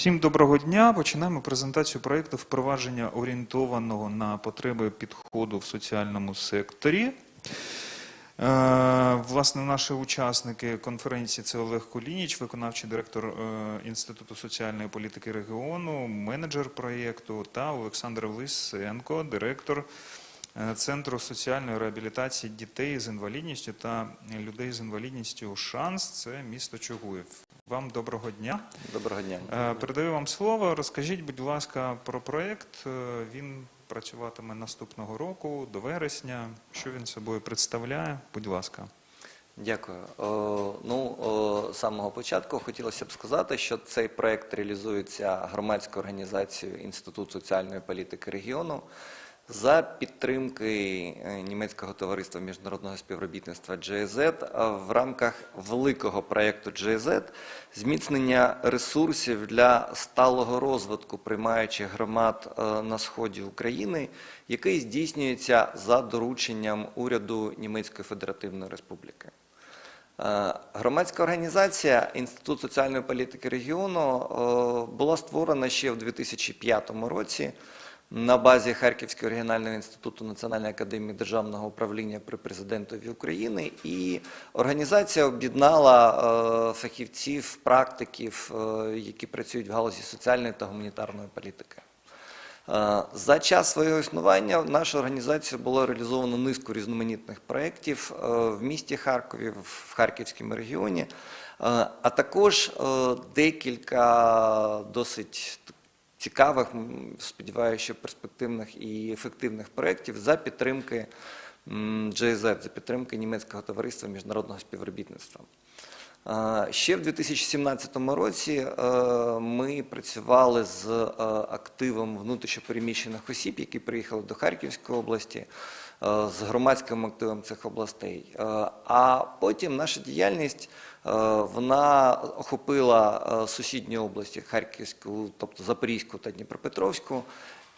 Всім доброго дня. Починаємо презентацію проєкту впровадження орієнтованого на потреби підходу в соціальному секторі. Е, Власне, наші учасники конференції це Олег Кулініч, виконавчий директор е, Інституту соціальної політики регіону, менеджер проєкту, та Олександр Лисенко, директор е, Центру соціальної реабілітації дітей з інвалідністю та людей з інвалідністю Шанс. Це місто Чугуїв. Вам доброго дня. Доброго дня. Е, Передаю вам слово. Розкажіть, будь ласка, про проєкт. Е, Він працюватиме наступного року до вересня. Що він собою представляє? Будь ласка. Дякую. Ну, з самого початку хотілося б сказати, що цей проект реалізується громадською організацією Інститут соціальної політики регіону за підтримки е, німецького товариства міжнародного співробітництва GIZ в рамках великого проєкту GIZ зміцнення ресурсів для сталого розвитку приймаючих громад е, на сході України, який здійснюється за дорученням уряду Німецької Федеративної Республіки. Е, Громадська організація Інститут соціальної політики регіону була створена ще в 2005 році на базі Харківського регіонального інституту Національної академії державного управління при президентові України, і організація об'єднала е, фахівців, практиків, е, які працюють в галузі соціальної та гуманітарної політики. Е, За час свого існування в нашу організацію було реалізовано низку різноманітних проєктів в місті Харкові, в Харківському регіоні, а також декілька досить цікавих, сподіваюся, що перспективних і ефективних проєктів за підтримки GIZ, за підтримки німецького товариства міжнародного співробітництва. Ще в 2017 році е, ми працювали з е, активом внутрішньопереміщених осіб, які приїхали до Харківської області, е, з громадським активом цих областей. А потім наша діяльність вона охопила е, сусідні області Харківську, тобто Запорізьку та Дніпропетровську.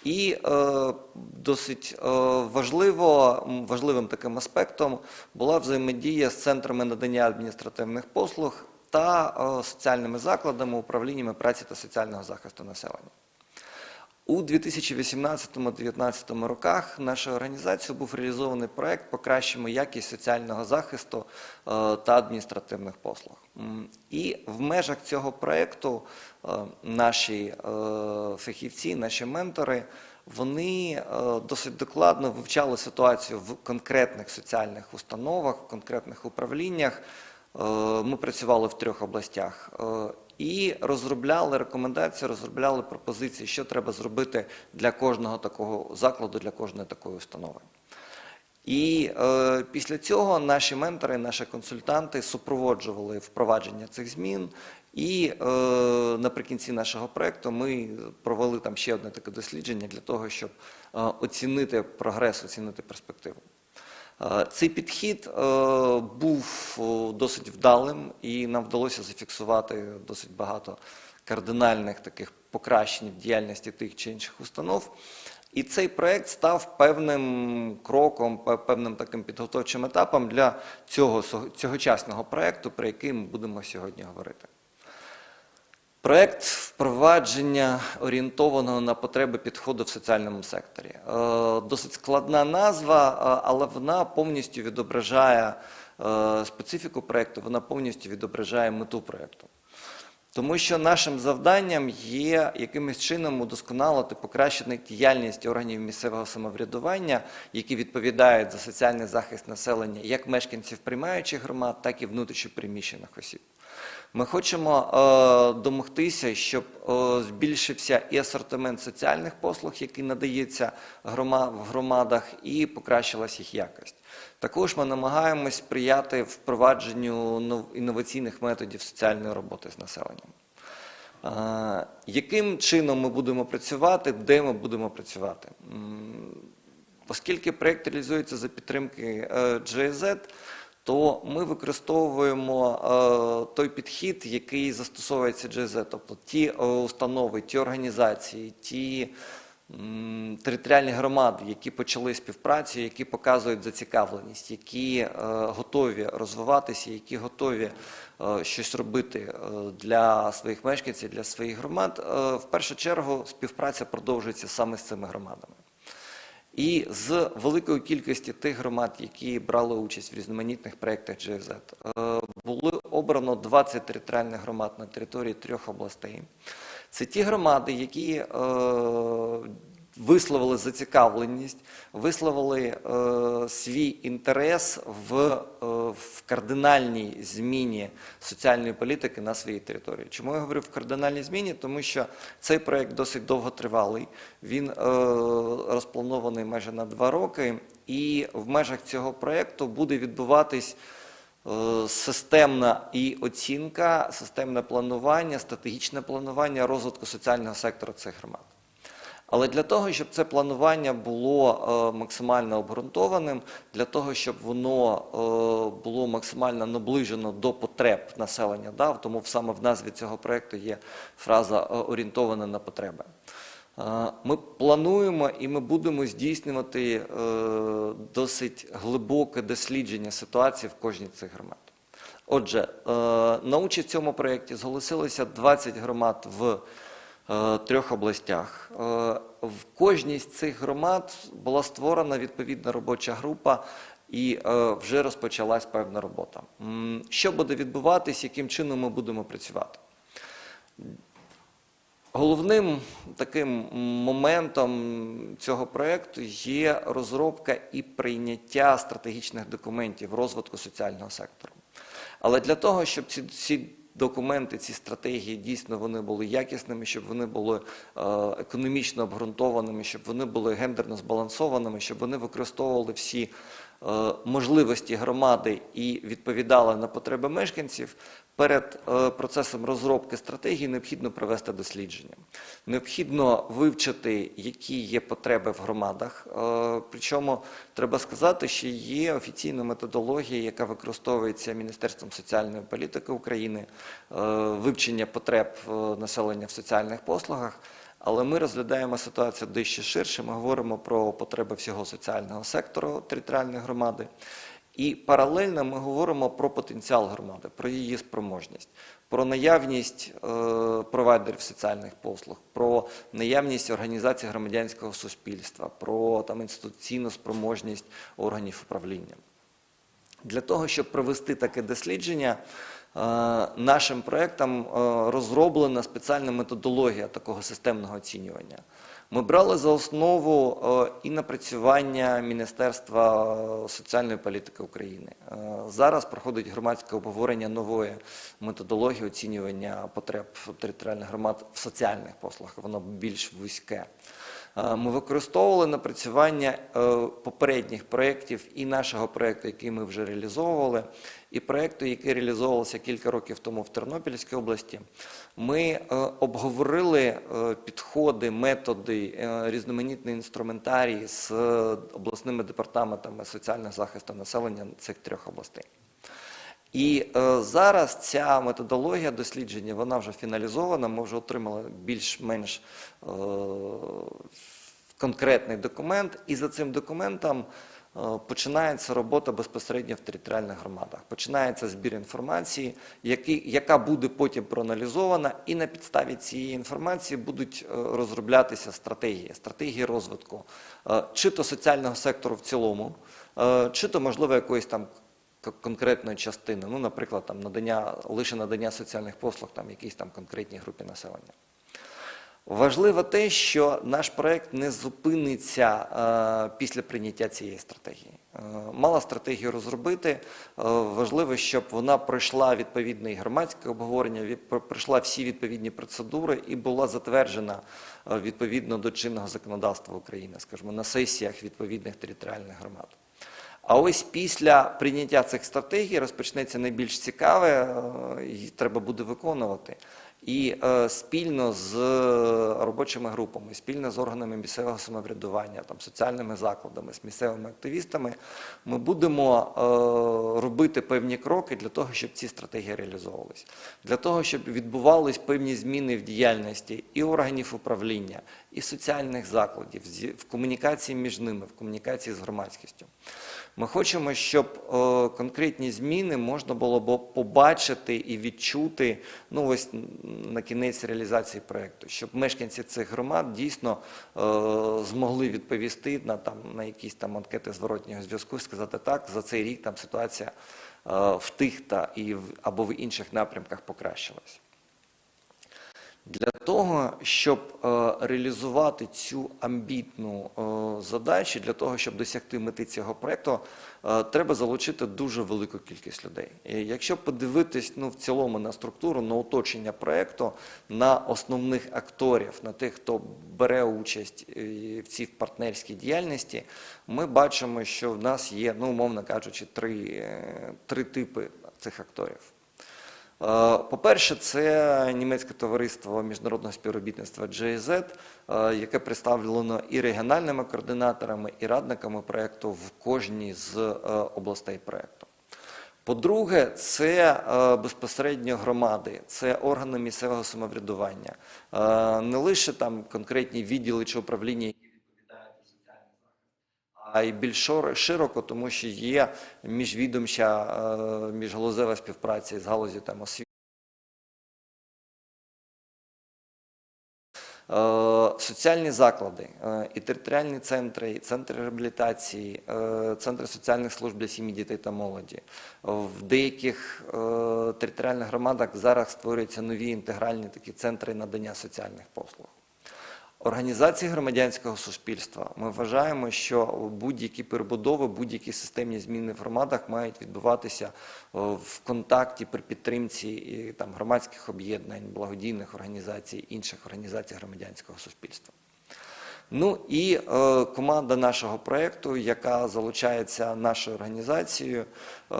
І е, досить е, важливо, важливим таким аспектом була взаємодія з центрами надання адміністративних послуг та е, соціальними закладами, управліннями праці та соціального захисту населення. У 2018-2019 роках нашою організацією був реалізований проект Покращимо якість соціального захисту е, та адміністративних послуг. І в межах цього проекту е, наші е, фахівці, наші ментори, вони досить докладно вивчали ситуацію в конкретних соціальних установах, в конкретних управліннях. Ми працювали в трьох областях і розробляли рекомендації, розробляли пропозиції, що треба зробити для кожного такого закладу, для кожної такої установи. І е, після цього наші ментори, наші консультанти супроводжували впровадження цих змін. І е, наприкінці нашого проекту ми провели там ще одне таке дослідження для того, щоб е, оцінити прогрес, оцінити перспективу. Е, Цей підхід е, був досить вдалим, і нам вдалося зафіксувати досить багато кардинальних таких покращень в діяльності тих чи інших установ. І цей проект став певним кроком, певним таким підготовчим етапом для цього цьогочасного проекту, про який ми будемо сьогодні говорити. Проект впровадження орієнтованого на потреби підходу в соціальному секторі. Е, Досить складна назва, е, але вона повністю відображає е, специфіку проекту, вона повністю відображає мету проекту. Тому що нашим завданням є якимось чином удосконалити, покращити діяльність органів місцевого самоврядування, які відповідають за соціальний захист населення як мешканців приймаючих громад, так і внутрішньопереміщених осіб. Ми хочемо е, домогтися, щоб е, збільшився і асортимент соціальних послуг, який надається грома, в громадах, і покращилась їх якість. Також ми намагаємось сприяти впровадженню нов- інноваційних методів соціальної роботи з населенням. Е, яким чином ми будемо працювати, де ми будемо працювати? Оскільки проєкт реалізується за підтримки е, GIZ, то ми використовуємо е, той підхід, який застосовується GIZ, тобто ті е, установи, ті організації, ті територіальні громади, які почали співпрацю, які показують зацікавленість, які е, готові розвиватися, які готові щось робити для своїх мешканців, для своїх громад, в першу чергу співпраця продовжується саме з цими громадами. І з великої кількості тих громад, які брали участь в різноманітних проєктах GFZ, е, було обрано 20 територіальних громад на території трьох областей. Це ті громади, які е, висловили зацікавленість, висловили е, свій інтерес в, е, в кардинальній зміні соціальної політики на своїй території. Чому я говорю в кардинальній зміні? Тому що цей проект досить довготривалий, він е, розпланований майже на два роки, і в межах цього проекту буде відбуватись е, системна і оцінка, системне планування, стратегічне планування розвитку соціального сектору цих громад. Але для того, щоб це планування було е, максимально обґрунтованим, для того, щоб воно е, було максимально наближено до потреб населення, да, тому саме в назві цього проєкту є фраза е, орієнтована на потреби. Ми плануємо і ми будемо здійснювати досить глибоке дослідження ситуації в кожній цих громад. Отже, на участь в цьому проєкті зголосилося 20 громад в трьох областях. Е, В кожній з цих громад була створена відповідна робоча група. І е, вже розпочалась певна робота. Що буде відбуватись, яким чином ми будемо працювати? Головним таким моментом цього проєкту є розробка і прийняття стратегічних документів розвитку соціального сектору. Але для того, щоб ці документи, ці стратегії дійсно вони були якісними, щоб вони були е, економічно обґрунтованими, щоб вони були гендерно збалансованими, щоб вони використовували всі можливості громади і відповідали на потреби мешканців, перед е, процесом розробки стратегії необхідно провести дослідження. Необхідно вивчити, які є потреби в громадах. Е, Причому треба сказати, що є офіційна методологія, яка використовується Міністерством соціальної політики України, е, вивчення потреб е, населення в соціальних послугах. Але ми розглядаємо ситуацію дещо ширше. Ми говоримо про потреби всього соціального сектору територіальної громади. І паралельно ми говоримо про потенціал громади, про її спроможність, про наявність е, провайдерів соціальних послуг, про наявність організацій громадянського суспільства, про там інституційну спроможність органів управління. Для того, щоб провести таке дослідження, нашим проєктом е, розроблена спеціальна методологія такого системного оцінювання. Ми брали за основу е, і напрацювання Міністерства е, соціальної політики України. Е, Зараз проходить громадське обговорення нової методології оцінювання потреб територіальних громад в соціальних послугах. Воно більш вузьке. Е, Ми використовували напрацювання е, попередніх проєктів і нашого проєкту, який ми вже реалізовували, і проєкту, який реалізовувався кілька років тому в Тернопільській області. Ми е, обговорили підходи, методи, різноманітний інструментарій з обласними департаментами соціального захисту населення цих трьох областей. І е, зараз ця методологія дослідження вона вже фіналізована. Ми вже отримали більш-менш е, конкретний документ, і за цим документом е, починається робота безпосередньо в територіальних громадах. Починається збір інформації, який, яка буде потім проаналізована, і на підставі цієї інформації будуть е, розроблятися стратегії, стратегії розвитку, е, чи то соціального сектору в цілому, чи то можливо якоїсь там конкретної частини, ну, наприклад, там надання лише надання соціальних послуг там якійсь там конкретній групі населення. Важливо те, що наш проект не зупиниться е, після прийняття цієї стратегії. Е, мала стратегію розробити. Е, важливо, щоб вона пройшла відповідне і громадське обговорення, від, пройшла всі відповідні процедури і була затверджена е, відповідно до чинного законодавства України, скажімо, на сесіях відповідних територіальних громад. А ось після прийняття цих стратегій розпочнеться найбільш цікаве, е, і треба буде виконувати. І е, спільно з е, робочими групами, спільно з органами місцевого самоврядування, там, соціальними закладами, з місцевими активістами, ми будемо е, робити певні кроки для того, щоб ці стратегії реалізовувалися. Для того, щоб відбувались певні зміни в діяльності і органів управління, і соціальних закладів, в комунікації між ними, в комунікації з громадськістю. Ми хочемо, щоб е, конкретні зміни можна було б побачити і відчути ну, ось на кінець реалізації проєкту, щоб мешканці цих громад дійсно е, змогли відповісти на, якісь там анкети зворотнього зв'язку, сказати так, за цей рік там ситуація е, в тих або в інших напрямках покращилась. Для того, щоб е, реалізувати цю амбітну е, задачу, для того, щоб досягти мети цього проєкту, е, треба залучити дуже велику кількість людей. І якщо подивитись ну, в цілому на структуру, на оточення проєкту, на основних акторів, на тих, хто бере участь в цій партнерській діяльності, ми бачимо, що в нас є, ну, умовно кажучи, три, три типи цих акторів. Е, По-перше, це німецьке товариство міжнародного співробітництва GIZ, е, яке представлено і регіональними координаторами, і радниками проєкту в кожній з е, областей проєкту. По-друге, це безпосередньо громади, це органи місцевого самоврядування, не лише там конкретні відділи чи управління, які відповідають за соціальний захист, а й більш широко, тому що є міжвідомча, е, міжгалузева співпраця з галузі там освіти. Е, Соціальні заклади, е, і територіальні центри, і центри реабілітації, центри соціальних служб для сім'ї, дітей та молоді. В деяких територіальних громадах зараз створюються нові інтегральні такі центри надання соціальних послуг. Організації громадянського суспільства ми вважаємо, що будь-які перебудови, будь-які системні зміни в громадах мають відбуватися е, в контакті при підтримці і, там, громадських об'єднань, благодійних організацій, інших організацій громадянського суспільства. Ну і е, команда нашого проєкту, яка залучається нашою організацією, е,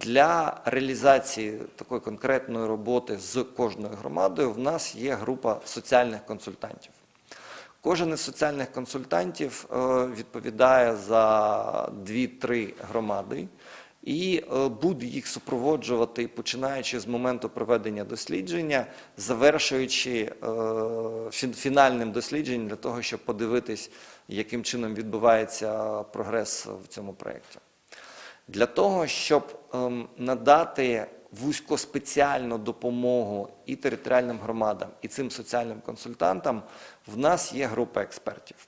для реалізації такої конкретної роботи з кожною громадою в нас є група соціальних консультантів. Кожен із соціальних консультантів е, відповідає за 2-3 громади і е, буде їх супроводжувати, починаючи з моменту проведення дослідження, завершуючи е, фінальним дослідженням для того, щоб подивитись, яким чином відбувається прогрес в цьому проєкті. Для того, щоб ем, надати вузькоспеціальну допомогу і територіальним громадам, і цим соціальним консультантам, в нас є група експертів.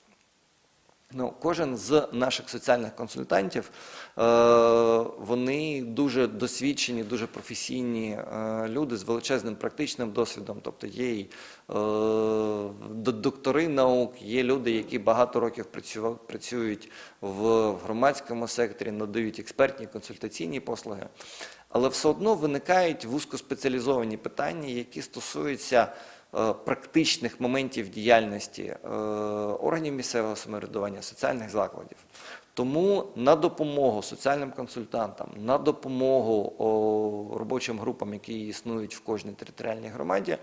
Ну, кожен з наших соціальних консультантів, е, вони дуже досвідчені, дуже професійні е, люди з величезним практичним досвідом. Тобто є і е, доктори наук, є люди, які багато років працюють в громадському секторі, надають експертні консультаційні послуги. Але все одно виникають вузькоспеціалізовані питання, які стосуються практичних моментів діяльності е, органів місцевого самоврядування, соціальних закладів. Тому на допомогу соціальним консультантам, на допомогу робочим групам, які існують в кожній територіальній громаді,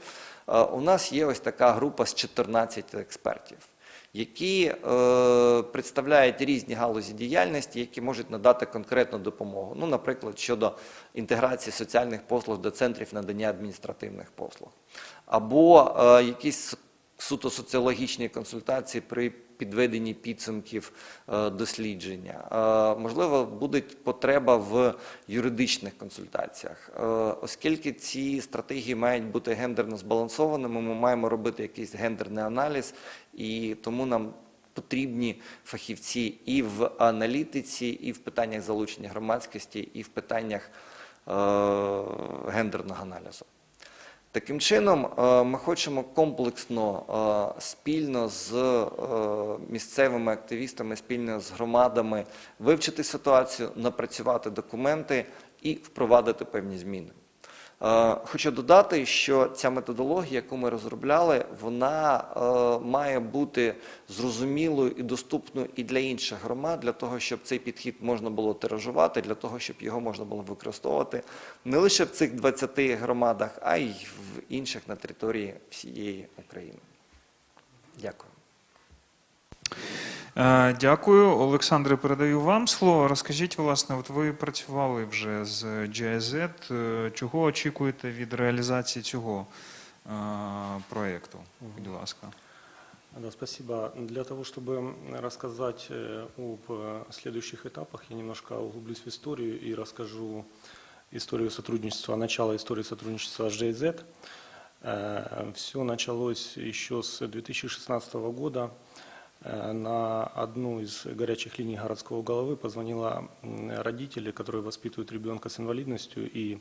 е, у нас є ось така група з 14 експертів які е, представляють різні галузі діяльності, які можуть надати конкретну допомогу. Ну, наприклад, щодо інтеграції соціальних послуг до центрів надання адміністративних послуг, або е, якісь суто соціологічні консультації при підведенні підсумків е, дослідження. Е, Можливо, буде потреба в юридичних консультаціях. Е, Оскільки ці стратегії мають бути гендерно збалансованими, ми маємо робити якийсь гендерний аналіз, і тому нам потрібні фахівці і в аналітиці, і в питаннях залучення громадськості, і в питаннях е, гендерного аналізу. Таким чином, е, ми хочемо комплексно, е, спільно з е, місцевими активістами, спільно з громадами вивчити ситуацію, напрацювати документи і впровадити певні зміни. Е, Хочу додати, що ця методологія, яку ми розробляли, вона е, має бути зрозумілою і доступною і для інших громад, для того, щоб цей підхід можна було тиражувати, для того, щоб його можна було використовувати не лише в цих 20 громадах, а й в інших на території всієї України. Дякую. Е, Дякую, Олександре. Передаю вам слово. Розкажіть, власне, от ви працювали вже з GIZ. Е, Чого очікуєте від реалізації цього е, проєкту? Будь ласка. Да, спасибо. Для того, чтобы рассказать э, об э, следующих этапах, я немножко углублюсь в историю и расскажу историю сотрудничества, начало истории сотрудничества с JZ. Все началось еще с 2016 года. Э, На одну из горячих линий городского головы позвонила м, родители, которые воспитывают ребенка с инвалидностью, и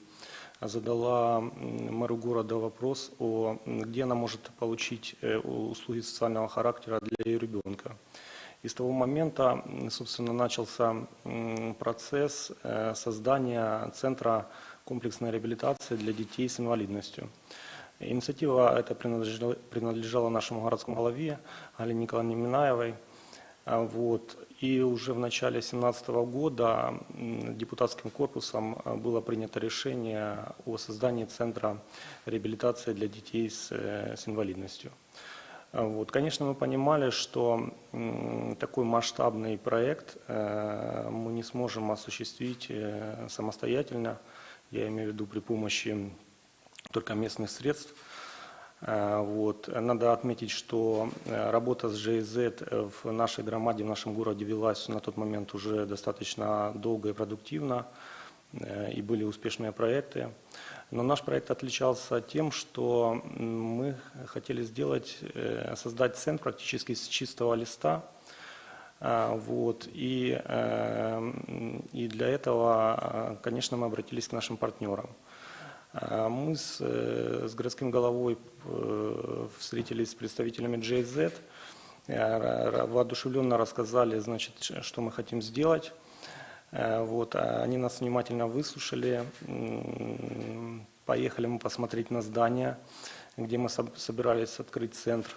задала м, мэру города вопрос, о, м, где она может получить э, услуги социального характера для ее ребенка. И с того момента, м, собственно, начался м, процесс э, создания Центра комплексной реабилитации для детей с инвалидностью. Инициатива эта принадлежала, принадлежала нашему городскому голове Галине Николаевне Минаевой. А, Вот. И уже в начале 2017 года депутатским корпусом а, было принято решение о создании Центра реабилитации для детей с, э, с инвалидностью. А, Вот. Конечно, мы понимали, что такой масштабный проект э, мы не сможем осуществить э, самостоятельно, я имею в виду при помощи только местных средств. Э, Вот. Надо отметить, что э, работа с GIZ в нашей громаде, в нашем городе велась на тот момент уже достаточно долго и продуктивно, э, и были успешные проекты. Но наш проект отличался тем, что мы хотели сделать, э, создать центр практически с чистого листа, Вот. И, э, и для этого, конечно, мы обратились к нашим партнерам. А, Мы с, э, с городским головой э, встретились с представителями JZ, э, воодушевленно рассказали, значит, что мы хотим сделать. Вот, а они нас внимательно выслушали. Поехали мы посмотреть на здание, где мы соб- собирались открыть центр.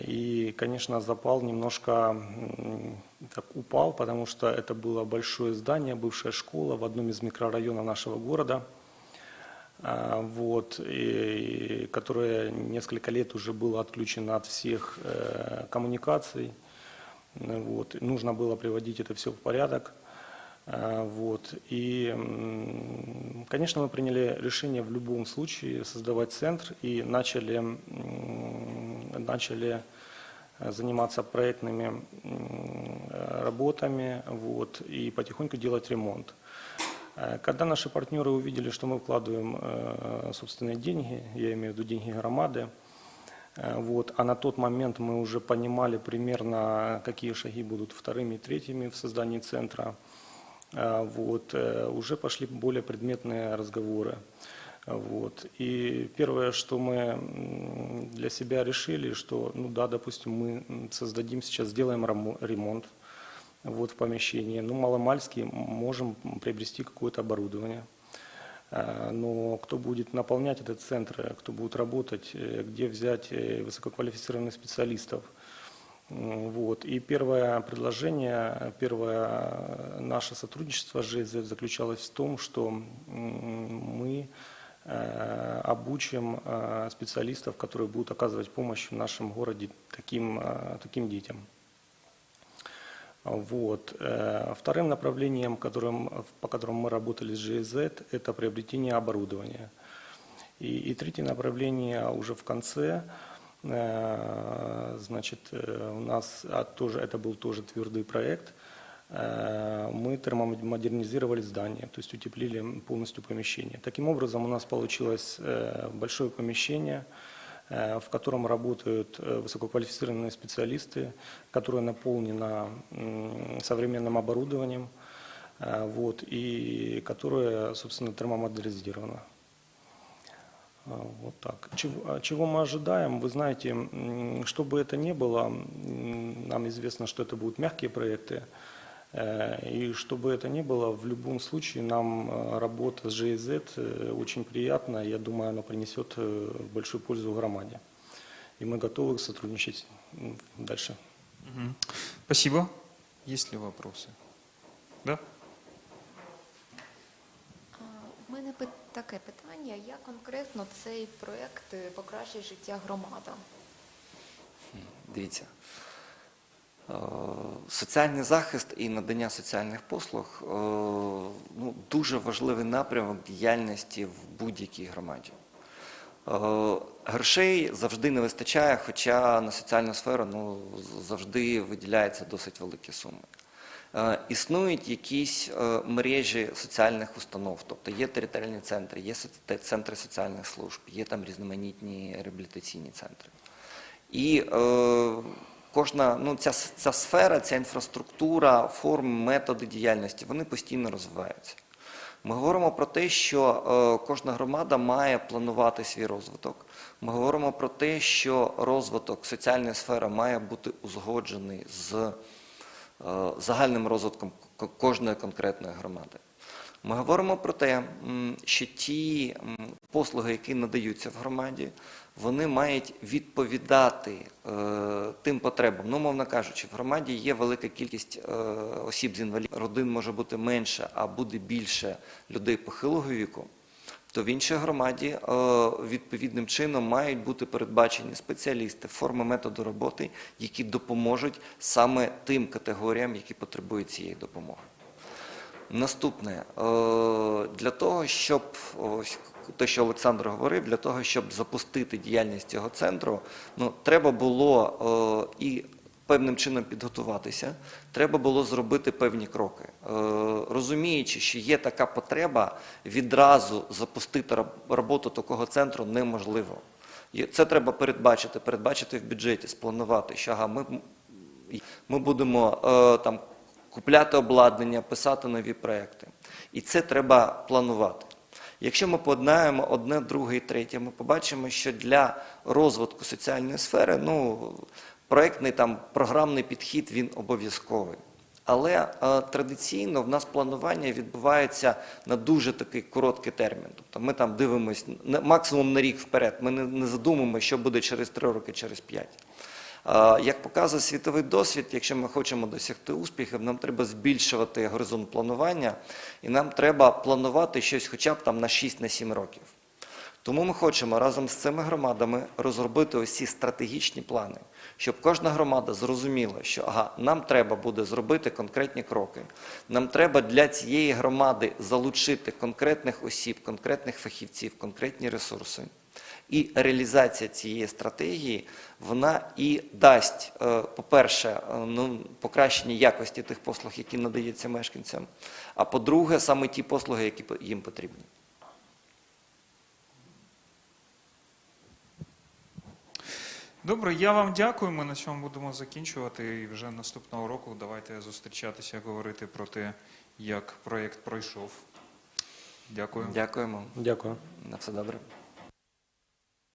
И, конечно, запал немножко так упал, потому что это было большое здание, бывшая школа в одном из микрорайонов нашего города, вот, и, которое несколько лет уже было отключено от всех э, коммуникаций. Э, Вот, нужно было приводить это все в порядок. А, Вот. И, конечно, мы приняли решение в любом случае создавать центр и начали, начали э, заниматься проектными э, работами вот, и потихоньку делать ремонт. Э, Когда наши партнеры увидели, что мы вкладываем э, собственные деньги, я имею в виду деньги громады, э, вот, а на тот момент мы уже понимали примерно, какие шаги будут вторыми и третьими в создании центра, вот, уже пошли более предметные разговоры. Вот. И первое, что мы для себя решили, что, ну да, допустим, мы создадим сейчас, сделаем ремонт вот, в помещении, ну, маломальски можем приобрести какое-то оборудование. А, Но кто будет наполнять этот центр, кто будет работать, э, где взять э, высококвалифицированных специалистов. Вот. И первое предложение, первое э, наше сотрудничество с ЖЗ заключалось в том, что мы обучим специалистов, которые будут оказывать помощь в нашем городе таким, таким детям. Вот. Э, Вторым направлением, которым, по которому мы работали с GIZ, это приобретение оборудования. И, и третье направление уже в конце, э, значит, э, у нас а, тоже, это был тоже твердый проект, мы термомодернизировали здание, то есть утеплили полностью помещение. Таким образом, у нас получилось большое помещение, в котором работают э, высококвалифицированные специалисты, которое наполнено м, современным оборудованием, э, вот, и которое, собственно, термомодернизировано. А, Вот так. Чего, а чего мы ожидаем? Вы знаете, что бы это ни было, нам известно, что это будут мягкие проекты. Э, И чтобы это ни было, в любом случае нам э, работа с GIZ э, очень приятна. Я думаю, она принесет большую пользу громаде. И мы готовы сотрудничать дальше. Спасибо. Есть ли вопросы? Да? А, У мене таке питання, як конкретно цей проект покращить життя громадам? Дивіться. Е, Соціальний захист і надання соціальних послуг е, ну, дуже важливий напрямок діяльності в будь-якій громаді. Е, Грошей завжди не вистачає, хоча на соціальну сферу ну, завжди виділяються досить великі суми. Існують якісь мережі соціальних установ, тобто є територіальні центри, є центри соціальних служб, є там різноманітні реабілітаційні центри. І кожна ну, ця, ця сфера, ця інфраструктура, форми, методи діяльності, вони постійно розвиваються. Ми говоримо про те, що е, кожна громада має планувати свій розвиток. Ми говоримо про те, що розвиток соціальної сфери має бути узгоджений з е, загальним розвитком кожної конкретної громади. Ми говоримо про те, що ті послуги, які надаються в громаді, вони мають відповідати е, тим потребам. Ну, мовно кажучи, в громаді є велика кількість е, осіб з інвалідністю, родин може бути менше, а буде більше людей похилого віку. То в іншій громаді е, відповідним чином мають бути передбачені спеціалісти, форми методу роботи, які допоможуть саме тим категоріям, які потребують цієї допомоги. Наступне, е, для того, щоб те, що Олександр говорив, для того, щоб запустити діяльність цього центру, ну, треба було е, і певним чином підготуватися, треба було зробити певні кроки. Е, Розуміючи, що є така потреба, відразу запустити роботу такого центру неможливо. Це треба передбачити, передбачити в бюджеті, спланувати, що ага, ми ми будемо там купляти обладнання, писати нові проекти. І це треба планувати. Якщо ми поєднаємо одне, друге і третє, ми побачимо, що для розвитку соціальної сфери ну, проектний там, програмний підхід він обов'язковий. Але е, традиційно в нас планування відбувається на дуже такий короткий термін. Тобто ми там дивимося максимум на рік вперед. Ми не, не задумуємо, що буде через три роки, через п'ять. Як показує світовий досвід, якщо ми хочемо досягти успіхів, нам треба збільшувати горизонт планування, і нам треба планувати щось хоча б там на 6-7 років. Тому ми хочемо разом з цими громадами розробити ось ці стратегічні плани, щоб кожна громада зрозуміла, що ага, нам треба буде зробити конкретні кроки. Нам треба для цієї громади залучити конкретних осіб, конкретних фахівців, конкретні ресурси. І реалізація цієї стратегії вона і дасть, е, по-перше, е, ну, покращення якості тих послуг, які надаються мешканцям. А по-друге, саме ті послуги, які їм потрібні. Добре, я вам дякую. Ми на цьому будемо закінчувати. І вже наступного року давайте зустрічатися, говорити про те, як проєкт пройшов. Дякую. Дякуємо. Дякую. На все добре.